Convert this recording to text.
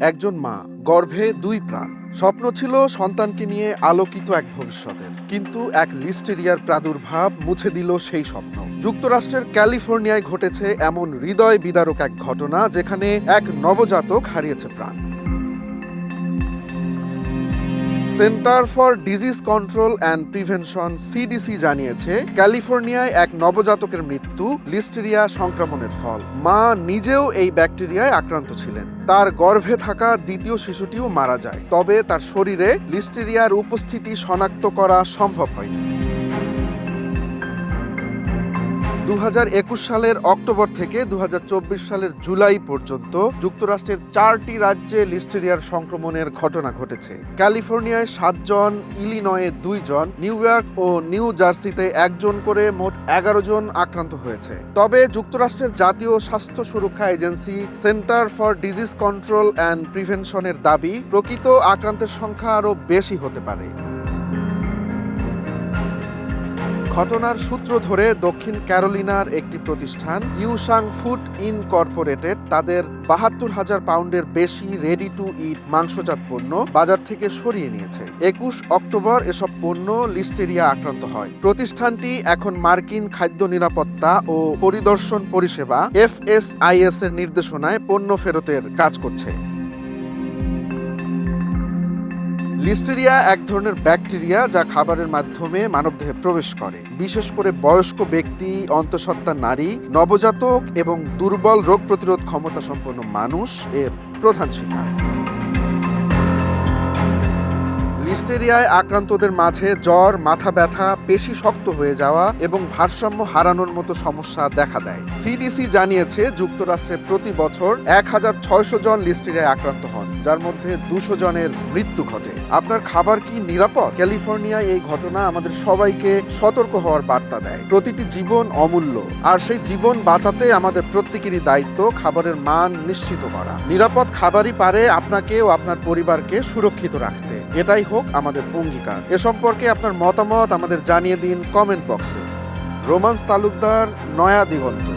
একজন মা, গর্ভে দুই প্রাণ। স্বপ্ন ছিল সন্তানকে নিয়ে আলোকিত এক ভবিষ্যতের। কিন্তু এক লিস্টেরিয়ার প্রাদুর্ভাব মুছে দিল সেই স্বপ্ন। যুক্তরাষ্ট্রের ক্যালিফোর্নিয়ায় ঘটেছে এমন হৃদয় বিদারক এক ঘটনা যেখানে এক নবজাতক হারিয়েছে প্রাণ। Center for disease control and prevention, CDC, জানিয়েছে, ক্যালিফোর্নিয়ায় এক নবজাতকের মৃত্যু, লিস্টেরিয়া সংক্রমণের ফল। মা নিজেও এই ব্যাকটেরিয়ায় আক্রান্ত ছিলেন। তার গর্ভে থাকা দ্বিতীয় শিশুটিও মারা যায়। তবে তার শরীরে লিস্টেরিয়ার উপস্থিতি শনাক্ত করা সম্ভব হয়নি। দু হাজার একুশ সালের অক্টোবর থেকে দু হাজার চব্বিশ সালের জুলাই পর্যন্ত যুক্তরাষ্ট্রের চারটি রাজ্যে লিস্টেরিয়ার সংক্রমণের ঘটনা ঘটেছে। ক্যালিফোর্নিয়ায় সাতজন, ইলিনয়ে দুইজন, নিউ ইয়র্ক ও নিউ জার্সিতে একজন করে মোট এগারো জন আক্রান্ত হয়েছে। তবে যুক্তরাষ্ট্রের জাতীয় স্বাস্থ্য সুরক্ষা agency center for disease control and প্রিভেনশনের দাবি, প্রকৃত আক্রান্তের সংখ্যা আরও বেশি হতে পারে। ঘটনার সূত্র ধরে দক্ষিণ ক্যারোলিনার একটি প্রতিষ্ঠান ইউসাং ফুড ইনকর্পোরেটেড, তাদের বাহাত্তর হাজার পাউন্ডের বেশি রেডি টু ইট মাংসজাত পণ্য বাজার থেকে সরিয়ে নিয়েছে। একুশ অক্টোবর এসব পণ্য লিস্টেরিয়া আক্রান্ত হয়। প্রতিষ্ঠানটি এখন মার্কিন খাদ্য নিরাপত্তা ও পরিদর্শন পরিষেবা এফএসআইএস এর নির্দেশনায় পণ্য ফেরতের কাজ করছে। লিস্টেরিয়া এক ধরনের ব্যাকটেরিয়া যা খাবারের মাধ্যমে মানবদেহে প্রবেশ করে। বিশেষ করে বয়স্ক ব্যক্তি, অন্তঃসত্ত্বা নারী, নবজাতক এবং দুর্বল রোগ প্রতিরোধ ক্ষমতা সম্পন্ন মানুষ এর প্রধান শিকার। লিস্টেরিয়ায় আক্রান্তদের মাঝে জ্বর, মাথা ব্যথা, পেশি শক্ত হয়ে যাওয়া এবং ভারসাম্য হারানোর মতো সমস্যা দেখা দেয়। সিডিসি জানিয়েছে, যুক্তরাষ্ট্রে প্রতি বছর এক হাজার ছয়শো জন লিস্টেরিয়ায় আক্রান্ত হন। যার মধ্যে দুশো জনের মৃত্যু ঘটে। আপনার খাবার কি নিরাপদ? ক্যালিফোর্নিয়ায় এই ঘটনা আমাদের সবাইকে সতর্ক হওয়ার বার্তা দেয়। প্রতিটি জীবন অমূল্য, আর সেই জীবন বাঁচাতে আমাদের প্রত্যেকেরই দায়িত্ব খাবারের মান নিশ্চিত করা। নিরাপদ খাবারই পারে আপনাকে ও আপনার পরিবারকে সুরক্ষিত রাখতে। এটাই হোক আমাদের অঙ্গীকার। এ সম্পর্কে আপনার মতামত আমাদের জানিয়ে দিন কমেন্ট বক্সে। রোমান্স তালুকদার নয়া দিগন্ত।